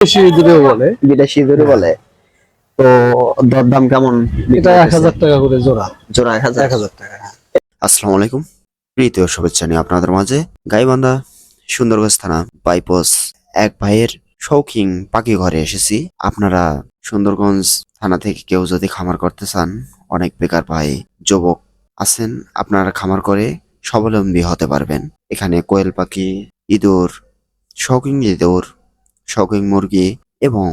বেশি দূরেও বলে। বিদেশি ইঁদুরই বলে। তো দরদাম কেমন এটা এক হাজার টাকা করে জোড়া। জোড়া এক হাজার। এক হাজার টাকা আসসালামু আলাইকুম। প্রীতীয় শুভেচ্ছা নিয়ে আপনাদের মাঝে গাইবান্ধা সুন্দরগঞ্জ থানা বাইপোস এক ভাইয়ের শৌখিন পাখি ঘরে এসেছি। আপনারা সুন্দরগঞ্জ থানা থেকে কেউ যদি খামার করতে চান অনেক বেকার ভাই যুবক আছেন আপনারা খামার করে স্বাবলম্বী হতে পারবেন। এখানে কোয়েল পাখি ইঁদুর শৌখিন ইঁদুর শৌখিন মুরগি এবং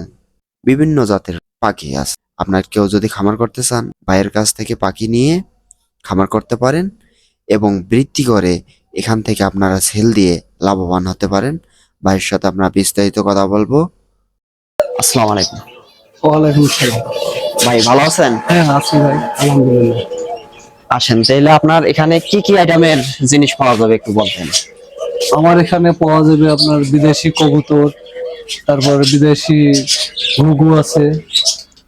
বিভিন্ন জাতের পাখি আছে। আপনার কেউ যদি খামার করতে চান ভাইয়ের কাছ থেকে পাখি নিয়ে খামার করতে পারেন এবং বৃদ্ধি করে এখান থেকে আপনারা সেল দিয়ে লাভবান হতে পারেন। ভাইয়ের সাথে আমরা বিস্তারিত কথা বলব। আসসালামু আলাইকুম। ওয়ালাইকুম ভাই ভালো আছেন? হ্যাঁ আছি ভাই আলহামদুলিল্লাহ। আসেন তাইলে আপনার এখানে কি কি আইটেমের জিনিস পাওয়া যাবে একটু বলবেন আমার এখানে পাওয়া যাবে আপনার বিদেশি কবুতর তারপর বিদেশি ঘুঘু আছে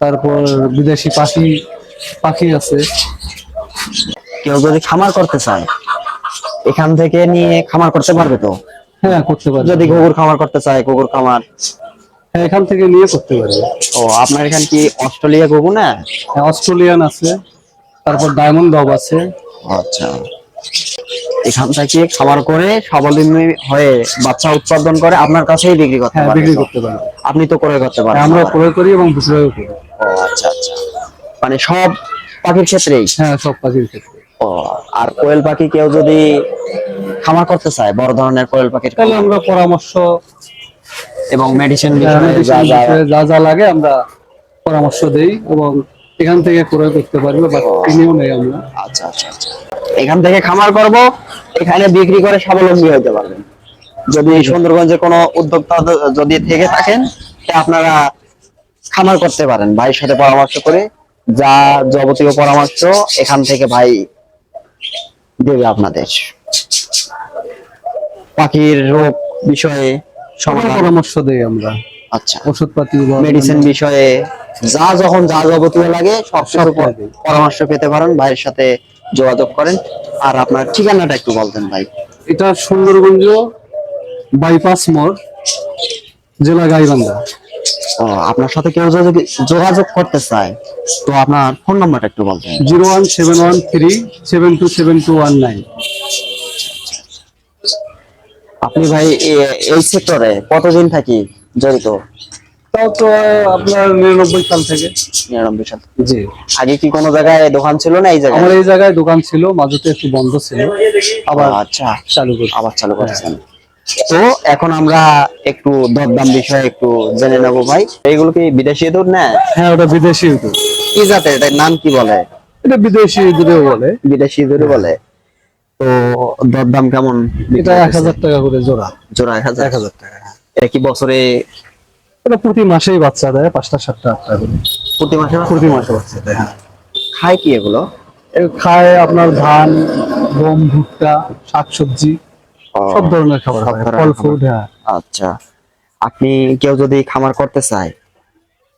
তারপর বিদেশি পাখি পাখি আছে। কেউ যদি খামার করতে চায় এখান থেকে নিয়ে খামার করতে পারবে তো? হ্যাঁ করতে পারবে। যদি কুকুর খামার করতে চায় কুকুর খামার? হ্যাঁ এখান থেকে নিয়ে করতে পারবে। ও আপনার এখানে কি অস্ট্রেলিয়া কুকুর না? হ্যাঁ, অস্ট্রেলিয়ান আছে তারপর ডায়মন্ড ডব আছে। আচ্ছা। এখান থেকে খামার করে স্বাবলম্বী হয়ে বাচ্চা উৎপাদন করে আপনার কাছেই বিক্রি করতে হ্যাঁ পারবে বিক্রি করতে পারবে আপনি তো ক্রয় করতে পারেন আমরা। ক্রয় করি এবং বিক্রয় করি। ও আচ্ছা আচ্ছা। মানে সব পাখির ক্ষেত্রেই? হ্যাঁ সব পাখির ক্ষেত্রে। ও আর কোয়েল পাখি কেউ যদি খামার করতে চায় বড় ধরনের কোয়েল পাখির তাহলে আমরা পরামর্শ এবং মেডিসিন হ্যাঁ, যা যা লাগে আমরা পরামর্শ দেই এবং এখান থেকে ক্রয় করতে পারবে বা কিনেও নেই আমরা। আচ্ছা আচ্ছা আচ্ছা। এখান থেকে খামার করব এখানে বিক্রি করে স্বাবলম্বী হতে পারবেন। যদি সুন্দরগঞ্জে কোনো উদ্যোক্তা যদি থেকে থাকেন আপনারা খামার করতে পারেন। ভাইয়ের সাথে পরামর্শ করে যা যাবতীয় পরামর্শ এখান থেকে ভাই দেবে আপনাদের। পাখির রোগ বিষয়ে সবার পরামর্শ দেই আমরা। আচ্ছা। ওষুধপাতি মেডিসিন বিষয়ে যা যখন যা যাবতীয় লাগে সব সব পরামর্শ পেতে পারেন। ভাইয়ের সাথে যোগাযোগ করেন। আর আপনার ঠিকানাটা একটু বলতেন ভাই। এটা সুন্দরগঞ্জ বাইপাস মোড় জেলা গাইবান্ধা। ও আপনার সাথে কেউ যদি যোগাযোগ করতে চায় তো আপনার ফোন নাম্বারটা একটু বলতেন। Zero one seven one three seven two seven two one nine. আপনি ভাই এই সেক্টরে কতদিন থাকি জড়িত? তাও তো আপনার নিরানব্বই সাল থেকে। নিরানব্বই সাল। জি। আগে কি কোনো জায়গায় দোকান ছিল না এই জায়গায়? আমার এই জায়গায় দোকান ছিল মাঝেতে একটু বন্ধ ছিল। আবার আচ্ছা। চালু করছি। আবার চালু করছেন। তো এখন আমরা একটু দরদাম বিষয়ে একটু জেনে নেব ভাই। এইগুলো কি বিদেশি ইঁদুর না? হ্যাঁ ওটা বিদেশি ইঁদুর কি জাতের? এটার নাম কি বলে? এটা বিদেশি ইঁদুরেও বলে। বিদেশি ইঁদুর বলে। তো দরদাম কেমন এটা এক হাজার টাকা করে জোড়া। জোড়া এক হাজার। এক হাজার টাকা। এটা কি বছরে এটা প্রতি মাসেই বাচ্চা দেয় পাঁচটা সাতটা আটটা করে। প্রতি মাসে প্রতি মাসে বাচ্চা দেয় হ্যাঁ। খায় কি এগুলো? খায় আপনার ধান গম ভুট্টা শাকসবজি সব ধরনের খাবার ফল ফুড হ্যাঁ। আচ্ছা। আপনি কেউ যদি খামার করতে চায়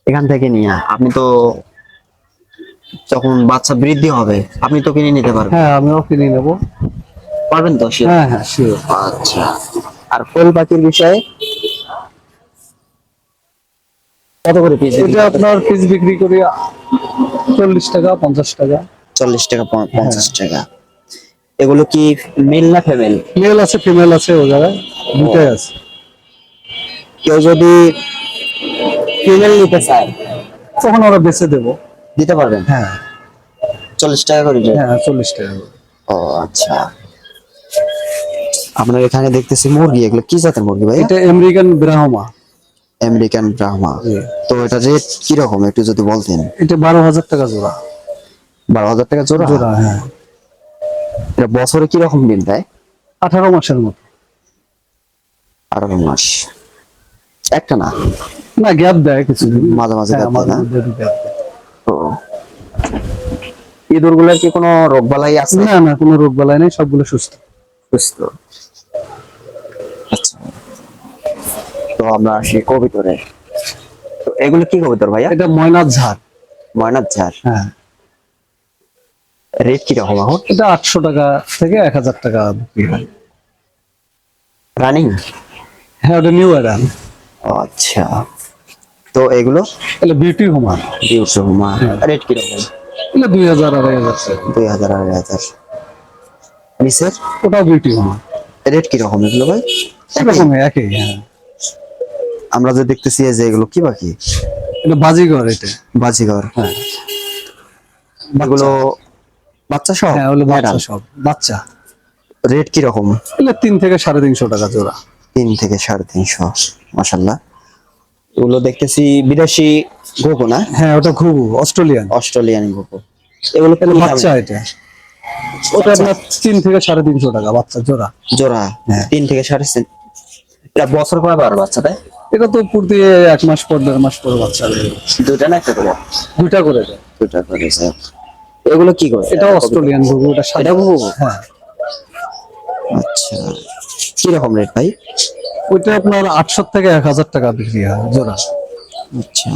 এখান থেকে নিয়ে আপনি তো যখন বাচ্চা বৃদ্ধি হবে আপনি তো কিনে নিতে পারবেন। হ্যাঁ আমিও কিনে নেব। পারবেন তো? হ্যাঁ হ্যাঁ শিওর। আচ্ছা। আর কোয়েল পাখির বিষয়ে? কত করে পিস এটা আপনার পিস বিক্রি করি চল্লিশ টাকা পঞ্চাশ টাকা। চল্লিশ টাকা পঞ্চাশ টাকা। এগুলো কি মেল না ফিমেল মেল আছে ফিমেল আছে ও জায়গায়। দুটাই আছে। কেউ যদি ফিমেল নিতে চায় তখন ওরা বেচে দেবো। দিতে পারবেন হ্যাঁ। চল্লিশ টাকা করে? হ্যাঁ চল্লিশ টাকা। ও আচ্ছা। আপনার এখানে দেখতেছি মুরগি এগুলো কি জাতের মুরগি ভাই? এটা আমেরিকান ব্রাহ্মা। আমেরিকান ব্রাহ্মা তো এটা রেট কীরকম একটু যদি বলতেন। এটা বারো হাজার টাকা জোড়া। বারো হাজার টাকা জোড়া? জোড়া হ্যাঁ। এটা বছরে কীরকম দিন দেয়? আঠারো মাসের মতো। আঠারো মাস। একটা না? না গ্যাপ দেয় কিছু। মাঝে মাঝে হ্যাঁ gap দেয় না? ইঁদুরগুলোর কি কোনো রোগ বালাই আছে? না না কোনো রোগ বালাই নেই সবগুলো সুস্থ। সুস্থ আচ্ছা তো আমরা আসি কবিতরে। তো এগুলো কি কবিতর ভাইয়া? এটা ময়নার ঝাড়। ময়নার ঝাড়? হ্যাঁ। রেট কীরকম এখন? এটা আটশো টাকা থেকে এক হাজার টাকা বিক্রি হয়। রানিং হ্যাঁ ওটা নিউ অ্যাডান আচ্ছা। তো এগুলো? এগুলো বিউটি হোমা বিউটি হুমা রেট কীরকম এগুলো দুই হাজার আড়াই হাজার। দুই হাজার আড়াই হাজার। নিচের ওটাও বিউটি হোমা রেট কীরকম এগুলো ভাই? এরকম একই হ্যাঁ। আমরা যে দেখতেছি এই যে এগুলো কি বাকি? এটা বাজিঘর এটা। বাজিঘর হ্যাঁ। এগুলো বাচ্চা। সব হ্যাঁ ওগুলো বাচ্চা সব। বাচ্চা। রেট কীরকম? এগুলো তিন থেকে সাড়ে তিনশো টাকা জোড়া। তিন থেকে সাড়ে তিনশো মাসাল্লাহ এগুলো দেখতেছি বিদেশি গোপো না? হ্যাঁ ওটা খুব অস্ট্রেলিয়ান। অস্ট্রেলিয়ান গোপো এগুলো কি বাচ্চা এটা। ওটা আপনার তিন থেকে সাড়ে তিনশো টাকা বাচ্চা জোড়া। জোড়া। হ্যাঁ। তিন থেকে সাড়ে তিন এটা বছর কয়বার বাচ্চাটা এটা তো প্রতি এক মাস পর দেড় মাস পর বাচ্চা। দুইটা না একটা করে? দুইটা করে। দেয় দুইটা করে স্যার এগুলো কি করে? এটা অস্ট্রেলিয়ান ঘুঘু এটা সাদা ঘুঘু? হ্যাঁ। আচ্ছা। কীরকম রেট ভাই? ওইটা আপনার আটশো থেকে এক হাজার টাকা বিক্রি হয় জোড়া। আচ্ছা।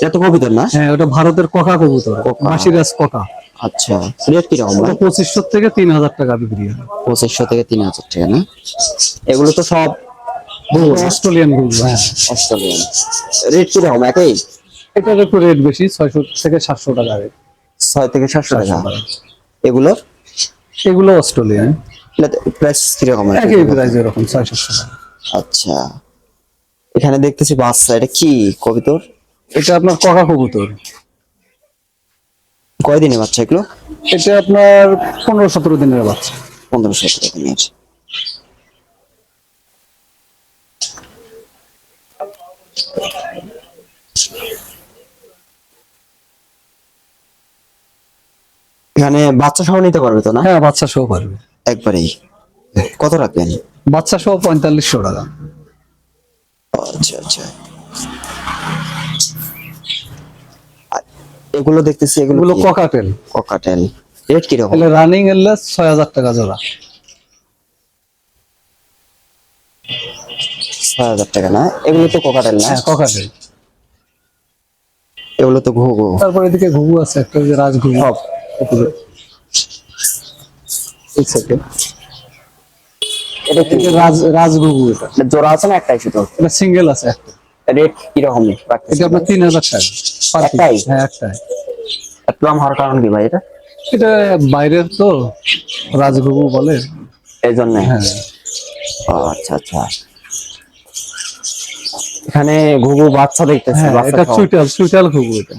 এটা তো কবিতর না? হ্যাঁ ওটা ভারতের ককা কবুতর মাসিরাজ ককা। আচ্ছা। রেট কীরকম ভাই? পঁচিশশো থেকে তিন হাজার টাকা বিক্রি হয়। পঁচিশশো থেকে তিন হাজার টাকা না? এগুলো তো সব অস্ট্রেলিয়ান ঘুঘু হ্যাঁ। অস্ট্রেলিয়ান রেট কীরকম একই? এটার একটু রেট বেশি ছয়শো থেকে সাতশো টাকা রেট ছয় থেকে সাতশো টাকা? এগুলো? এগুলো অস্ট্রেলিয়ান প্রাইস কীরকম একই প্রাইস এরকম ছয় সাতশো টাকা। আচ্ছা। এখানে দেখতেছি বাচ্চা এটা কি কবিতর? এটা আপনার ককা কবুতর। কয়দিনে বাচ্চা এগুলো? এটা আপনার পনেরো সতেরো দিনের বাচ্চা। পনেরো সতেরো দিনের। এখানে বাচ্চা সহ নিতে পারবে তো না? হ্যাঁ বাচ্চা সহ পারবে। একবারেই। কত রাখবেন? বাচ্চা সহ পঁয়তাল্লিশশো টাকা। আচ্ছা আচ্ছা। এগুলো দেখতেছি এগুলো? ককাটেল ককাটেল রেট কীরকম? রানিং এলে ছয় হাজার টাকা জোড়া। ছয় হাজার টাকা না? এগুলো তো ককাটেল না? হ্যাঁ ককাটেল এগুলো তো ঘুঘু। তারপর এদিকে ঘুঘু আছে একটা যে রাজ ঘুঘু। এই এটা কি? এটা রাজ রাজ ঘুঘু এটা জোড়া আছে না একটাই শুধু? এটা সিঙ্গেল আছে একটা। রেট কীরকম রাখতেছে। এটা আপনার তিন হাজার টাকা। একটাই? হ্যাঁ একটাই। একটু দাম হওয়ার কারণ কি ভাই এটা? এটা বাইরের তো রাজঘুঘু বলে। এই জন্য? হ্যাঁ। আচ্ছা আচ্ছা। এখানে ঘুঘু বাচ্চা দেখতেছি হ্যাঁ বাচ্চা এটা। চুইটাল চুইটাল ঘুঘু এটা।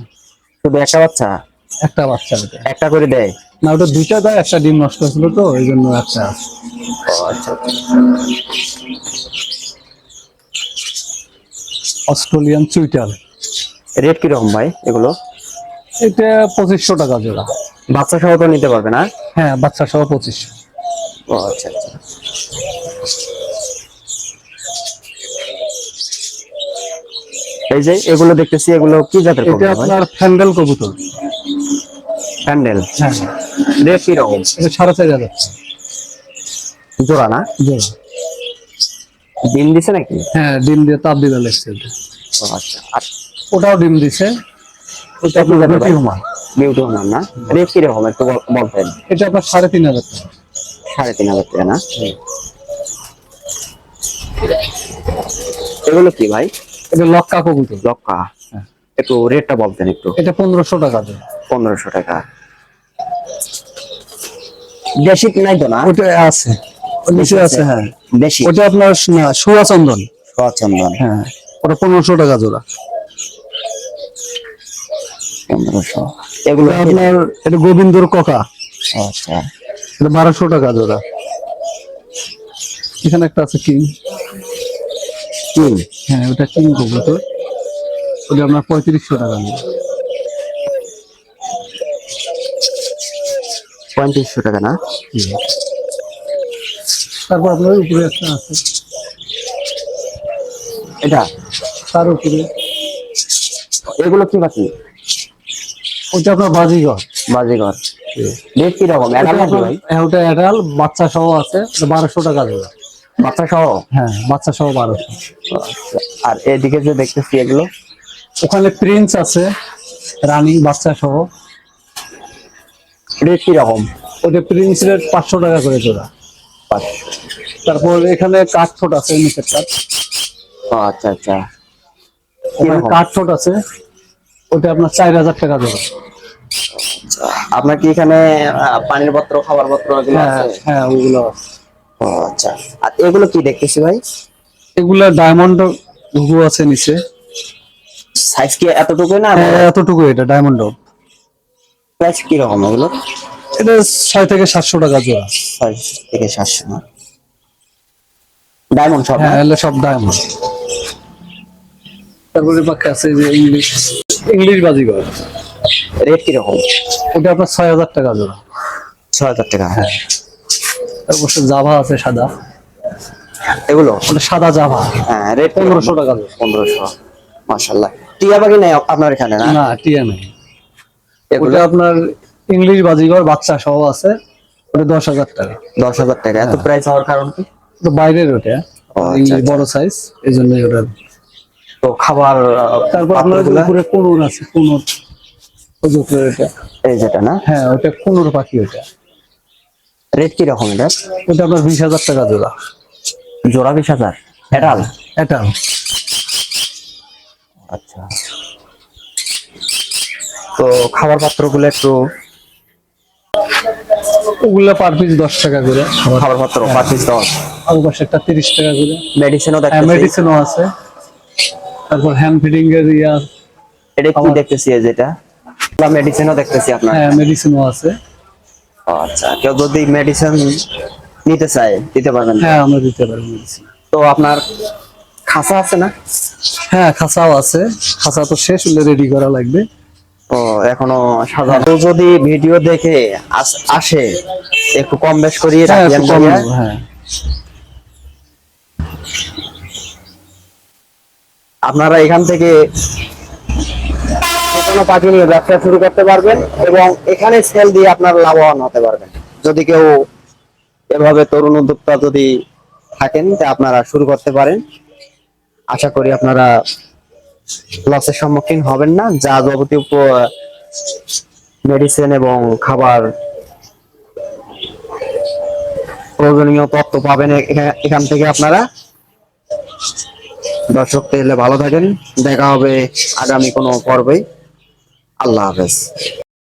শুধু একটা বাচ্চা? একটা বাচ্চা একটা করে দেয়? না ওটা দুইটা দেয় একটা ডিম নষ্ট হয়েছিল তো এই জন্য একটা। আচ্ছা আচ্ছা। অস্ট্রেলিয়ান চুইটাল। রেট কীরকম ভাই এগুলো? এটা পঁচিশশো টাকা জোড়া। বাচ্চা সহ তো নিতে পারবে না? হ্যাঁ বাচ্চা সহ পঁচিশশো। ও আচ্ছা আচ্ছা। এই যে এগুলো দেখতেছি এগুলো কি জাতের এটা কবুতর ভাই? আপনার ফ্যান্ডেল কবুতর। প্যান্ডেল হ্যাঁ। রেট কীরকম এটা সাড়ে চার হাজার। জোড়া না? জোড়া ডিম দিছে নাকি? হ্যাঁ ডিম দিয়ে তাপ দিবে লেগছে এটা। আচ্ছা। ওটাও ডিম দিছে। ওটা কি জাতের? হুমা বিউটি হোমার না? রেট কীরকম একটু বল- বলতেন। এটা আপনার সাড়ে তিন হাজার টাকা। সাড়ে তিন হাজার টাকা না? এগুলো কি ভাই? এটা লক্কা কবুতর। লক্কা। একটু রেটটা বলতেন একটু। এটা পনেরোশো টাকা পনেরোশো টাকা। দেশি নাই তো না? ওটা আছে। নিচে আছে? হ্যাঁ। দেশি? ওটা আপনার না সুয়া চন্দন চন্দন হ্যাঁ ওটা পনেরোশো টাকা জোড়া। পনেরোশো। এগুলো আপনার এটা গোবিন্দর ককা। আচ্ছা। এটা বারোশো টাকা জোড়া। এখানে একটা আছে কিং। তিন হ্যাঁ ওটা কিং কবুতর। ওটা আপনার পঁয়ত্রিশশো টাকা নেবে। পঁয়ত্রিশশো টাকা না? তারপর আপনার উপরে একটা আছে। এটা? তার উপরে। এগুলো কি বাকি? ওটা আপনার বাজিঘর। বাজিঘর। রেট কীরকম নাকি আপনার- হ্যাঁ, ওটা অ্যাডাল বাচ্চা সহ আছে। বারোশো টাকা জোড়া। বাচ্চা সহ? হ্যাঁ বাচ্চা সহ বারোশো। আর এদিকে যে দেখতেছি এগুলো? ওখানে প্রিন্স আছে রানী বাচ্চা সহ। রেট কীরকম ওটা প্রিন্স রেট পাঁচশো টাকা করে জোড়া। তারপর এখানে কাঠ ছোট আছে নিচের কাঠ। আচ্ছা আচ্ছা। ওখানে কীরকম? আছে ওটা আপনার চার হাজার টাকা দেবে আপনার কি এখানে পানির পাত্র খাবার পত্র হ্যাঁ হ্যাঁ ওগুলো আছে। ও আচ্ছা। আর এগুলো কি দেখতেছি ভাই? এগুলা ডায়মন্ড ঘুঘু আছে নিচে। সাইজ কি এতটুকু না? হ্যাঁ, এতটুকু এটা ডায়মন্ড প্রাইস কি রকম এগুলো? এটা ছয় থেকে সাতশো টাকা জোড়া। ছয় থেকে সাতশো। না ডায়মন্ড সব হ্যাঁ এগুলো সব ডায়মন্ড তারপরে পাখি আছে যে ইংলিশ ইংলিশ বাজিগর রেট কি রকম ওটা আপনার ছয় হাজার টাকা জোড়া। ছয় হাজার টাকা হ্যাঁ। সে জাভা আছে সাদা। এগুলো? ওটা সাদা জাভা হ্যাঁ রেট পনেরোশো টাকা পনেরোশো মাশাল্লাহ টিয়া পাখি নেই আপনার এখানে না? না টিয়া নেই। এগুলো? আপনার ইংলিশ বাজিগর বাচ্চা সহ আছে। ওটা দশ হাজার টাকা। দশ হাজার টাকা। এত প্রাইস হওয়ার কারণ কি? তো বাইরের ওটা। ও, এই আচ্ছা, আচ্ছা। বড় সাইজ এই জন্য ওটা। তো খাবার তারপর আপনার? উপরে কুনুর আছে কুনুর। এই যেটা না? হ্যাঁ ওটা কুনুর পাখি ওটা রেট কি রকম এটা? ওটা আপনার বিশ হাজার টাকা জোড়া। জোড়া বিশ হাজার? এটাল এটা আচ্ছা। তো খাবার পাত্রগুলো একটু ওগুলা পার পিস দশ টাকা করে। খাবার পাত্র পার পিস দশ। আর একটা তিরিশ টাকা করে। মেডিসিনও দেখতেছি। মেডিসিনও আছে। তারপর হ্যান্ড ফিডিং এর ইয়া এটা কি দেখতেছি যেটা মেডিসিনও দেখতেছি আপনার। হ্যাঁ মেডিসিনও আছে। আচ্ছা কেউ যদি মেডিসিন নিতে চায় দিতে পারবেন? হ্যাঁ আমরা দিতে পারি মেডিসিন তো আপনার খাসা আছে না? হ্যাঁ খাঁচাও আছে। খাঁচা তো শেষ হলে রেডি করা লাগবে। ও এখনও সাধারণ যদি ভিডিও দেখে আসে একটু কম বেশ করিয়ে হ্যাঁ রাখি একটু কম নেব, হ্যাঁ। আপনারা এখান থেকে কোনো পাখি নিয়ে ব্যবসা শুরু করতে পারবেন এবং এখানে সেল দিয়ে আপনার লাভবান হতে পারবেন। যদি কেউ এভাবে তরুণ উদ্যোক্তা যদি থাকেন, তা আপনারা শুরু করতে পারেন। আশা করি আপনারা লসের সম্মুখীন হবেন না। যা যাবতীয় মেডিসিন এবং খাবার প্রয়োজনীয় তথ্য পাবেন এখা- এখান থেকে আপনারা। দর্শক, তাহলে ভালো থাকেন। দেখা হবে আগামী কোনো পর্বে আল্লাহ হাফেজ